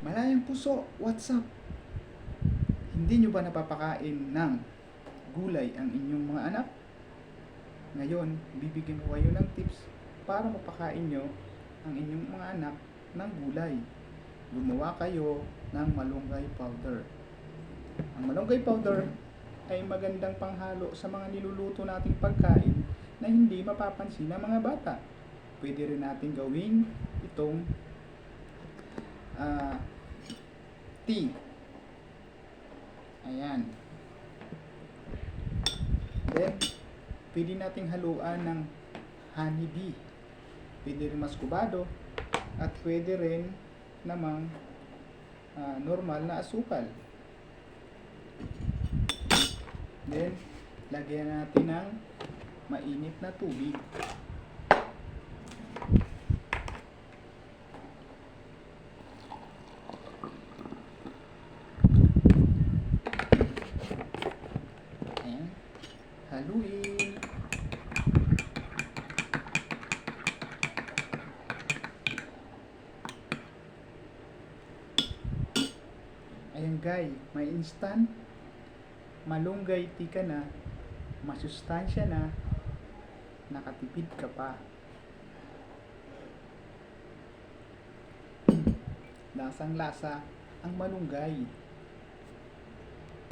Malayang puso, what's up? Hindi nyo ba napapakain ng gulay ang inyong mga anak? Ngayon, bibigyan ko kayo ng tips para mapakain nyo ang inyong mga anak ng gulay. Gumawa kayo ng malunggay powder. Ang malunggay powder ay magandang panghalo sa mga niluluto nating pagkain na hindi mapapansin ng mga bata. Pwede rin natin gawing itong ah, tea. Ayan. Then, pwede nating haluan ng honeybee. Pwede rin maskubado. At pwede rin namang ah, normal na asukal. Then, lagyan natin ng mainit na tubig. Ayan. Haluin. Ayan guys, may instant malunggay tea ka na, masustansya na, nakatipid ka pa. Lasang lasa ang malunggay.